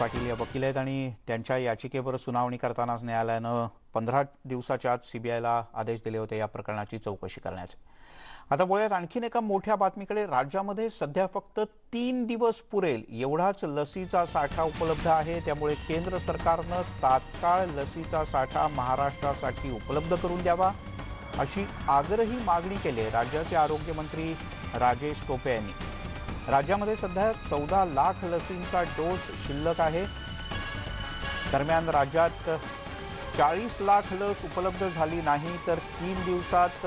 पाटील या वकील आहेत आणि त्यांच्या याचिकेवर सुनावणी करतानाच न्यायालयानं पंधरा दिवसाच्या आत सीबीआयला आदेश दिले होते या प्रकरणाची चौकशी करण्याचे. आता बोलूयात आणखीन एका मोठ्या बातमीकडे. राज्यामध्ये सध्या फक्त तीन दिवस पुरेल. एवढाच लसीचा साठा उपलब्ध आहे. त्यामुळे केंद्र सरकारनं तात्काळ लसीचा साठा महाराष्ट्रासाठी उपलब्ध करून द्यावा अशी आग्रही मागणी केली आहे राज्याचे आरोग्यमंत्री राजेश टोपे यांनी. राज्यामध्ये सध्या चौदा लाख लसींचा डोस शिल्लक आहे. दरम्यान राज्यात चाळीस लाख लस उपलब्ध झाली नाही तर तीन दिवसात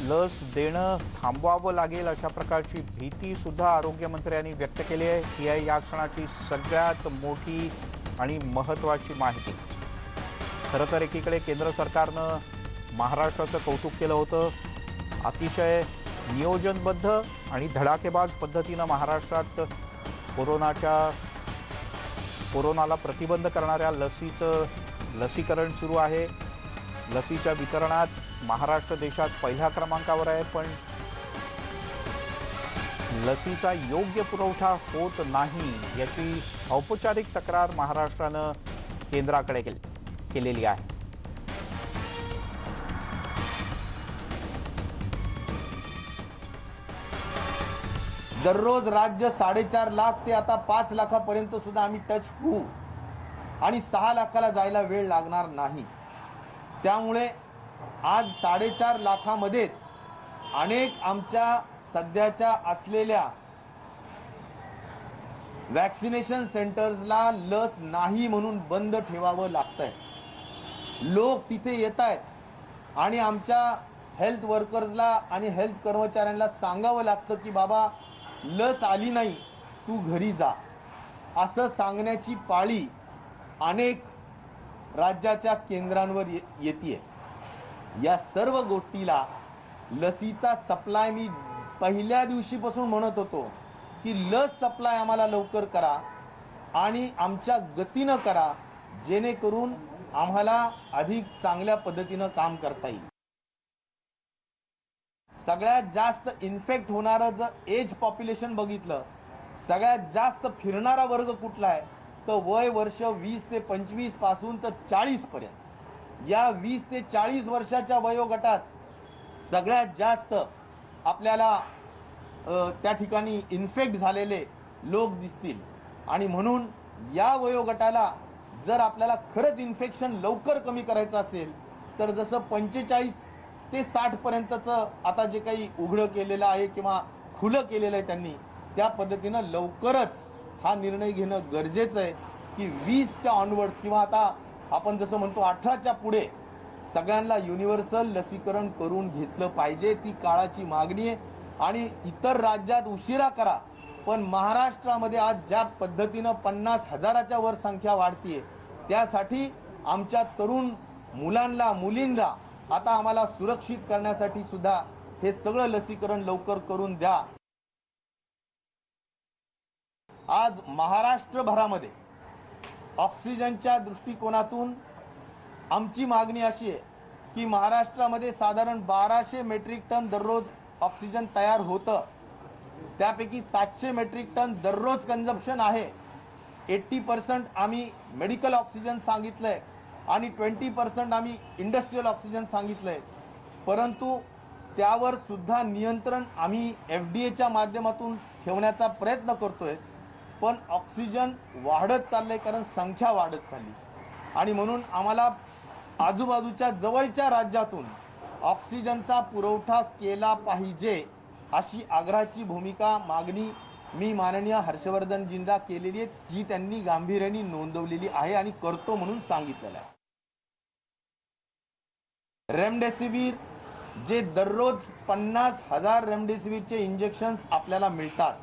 लस देणं थांबवावं लागेल अशा प्रकारची भीती सुद्धा आरोग्यमंत्र्यांनी व्यक्त केली आहे. ही आहे या क्षणाची सगळ्यात मोठी आणि महत्त्वाची माहिती. खरं तर एकीकडे केंद्र सरकारनं महाराष्ट्राचं कौतुक केलं होतं. अतिशय नियोजनबद्ध आणि धडाकेबाज पद्धतीनं महाराष्ट्रात कोरोनाच्या कोरोनाला प्रतिबंध करणाऱ्या लसीचं लसीकरण सुरू आहे. लसीच्या वितरणात महाराष्ट्र देशात पहिल्या क्रमांकावर आहे पण लसीचा योग्य पुरवठा होत नाही याची औपचारिक तक्रार महाराष्ट्रानं केंद्राकडे केलेली आहे. दररोज राज्य साडेचार लाख ते आता पाच लाखापर्यंत सुद्धा आम्ही टच होऊ. आणि सहा लाखाला जायला वेळ लागणार नाही. त्यामुळे आज साडेचार लाखामध्येच अनेक आमच्या सध्याच्या असलेल्या वॅक्सिनेशन सेंटर्सला लस नाही म्हणून बंद ठेवावं लागतंय. लोक तिथे येत आहेत आणि आमच्या हेल्थ वर्कर्सला आणि हेल्थ कर्मचाऱ्यांना सांगावं लागतं की बाबा लस आली नाही तू घरी जा. असं सांगण्याची पाळी अनेक राज्याच्या केंद्रांवर ये येते या सर्व गोष्टीला लसीचा सप्लाय मी पहिल्या दिवशीपासून म्हणत होतो की लस सप्लाय आम्हाला लवकर करा आणि आमच्या गतीनं करा जेणेकरून आम्हाला अधिक चांगल्या पद्धतीनं काम करता येईल. सगळ्यात जास्त इन्फेक्ट होणारं जर एज पॉप्युलेशन बघितलं सगळ्यात जास्त फिरणारा वर्ग कुठला आहे? तर वय वर्ष वीस ते पंचवीसपासून तर चाळीसपर्यंत या वीस ते चाळीस वर्षाच्या वयोगटात सगळ्यात जास्त आपल्याला त्या ठिकाणी इन्फेक्ट झालेले लोक दिसतील. आणि म्हणून या वयोगटाला जर आपल्याला खरंच इन्फेक्शन लवकर कमी करायचं असेल तर जसं पंचेचाळीस ते साठ पर्यंतचं आता जे काही उघडं केलेलं आहे किंवा खुलं केलेलं आहे त्यांनी त्या पद्धतीनं लवकरच हा निर्णय घेणं गरजेचं आहे की वीसच्या ऑनवर्ड किंवा आता आपण जसं म्हणतो अठराच्या पुढे सगळ्यांना युनिव्हर्सल लसीकरण करून घेतलं पाहिजे ती काळाची मागणी आहे. आणि इतर राज्यात उशिरा करा पण महाराष्ट्रामध्ये आज ज्या पद्धतीनं पन्नास हजाराच्या वर संख्या वाढतीये त्यासाठी आमच्या तरुण मुलांना मुलींना आता आम्हाला सुरक्षित करण्यासाठी सुद्धा हे सगळं लसीकरण लवकर करून द्या. आज महाराष्ट्रभरामध्ये ऑक्सिजनच्या दृष्टिकोनातून आमची मागणी अशी आहे की महाराष्ट्रामध्ये साधारण बाराशे मेट्रिक टन दररोज ऑक्सिजन तयार होतं. त्यापैकी सातशे मेट्रिक टन दररोज कन्झम्पशन आहे. एट्टी पर्सेंट आम्ही मेडिकल ऑक्सिजन सांगितलं आहे आणि ट्वेंटी पर्सेंट आम्ही इंडस्ट्रीयल ऑक्सिजन सांगितलं आहे परंतु त्यावर सुद्धा नियंत्रण आम्ही एफ डी एच्या माध्यमातून ठेवण्याचा प्रयत्न करतो आहे पण ऑक्सिजन वाढत चाललं आहे कारण संख्या वाढत चालली. आणि म्हणून आम्हाला आजूबाजूच्या जवळच्या राज्यातून ऑक्सिजनचा पुरवठा केला पाहिजे अशी आग्रहाची भूमिका मागणी मी माननीय हर्षवर्धनजींना केलेली आहे. जी त्यांनी गांभीर्याने नोंदवलेली आहे आणि करतो म्हणून सांगितलेलं आहे. रेमडेसिवीर जे दररोज पन्नास हजार रेमडेसिवीरचे इंजेक्शन्स आपल्याला मिळतात.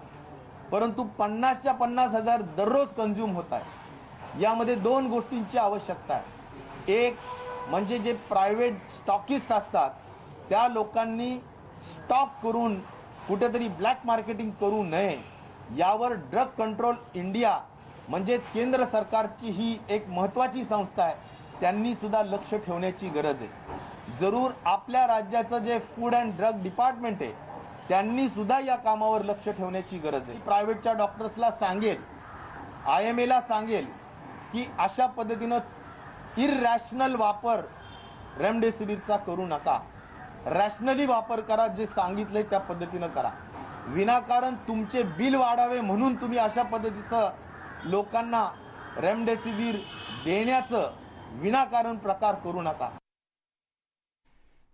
परंतु पन्नासच्या पन्नास हजार दररोज कन्झ्युम होत आहे. यामध्ये दोन गोष्टींची आवश्यकता आहे. एक म्हणजे जे प्रायव्हेट स्टॉकिस्ट असतात त्या लोकांनी स्टॉक करून कुठेतरी ब्लॅक मार्केटिंग करू नये. यावर ड्रग कंट्रोल इंडिया म्हणजे केंद्र सरकारची ही एक महत्त्वाची संस्था आहे त्यांनीसुद्धा लक्ष ठेवण्याची गरज आहे. जरूर आपल्या राज्याचं जे फूड अँड ड्रग डिपार्टमेंट आहे त्यांनी सुद्धा या कामावर लक्ष ठेवण्याची गरज आहे. प्रायव्हेटच्या डॉक्टर्सला सांगेल आय एम एला सांगेल की अशा पद्धतीनं इररॅशनल वापर रेमडेसिवीरचा करू नका. रॅशनली वापर करा जे सांगितलंय त्या पद्धतीनं करा. विनाकारण तुमचे बिल वाढावे म्हणून तुम्ही अशा पद्धतीचं लोकांना रेमडेसिवीर देण्याचं विनाकारण प्रकार करू नका.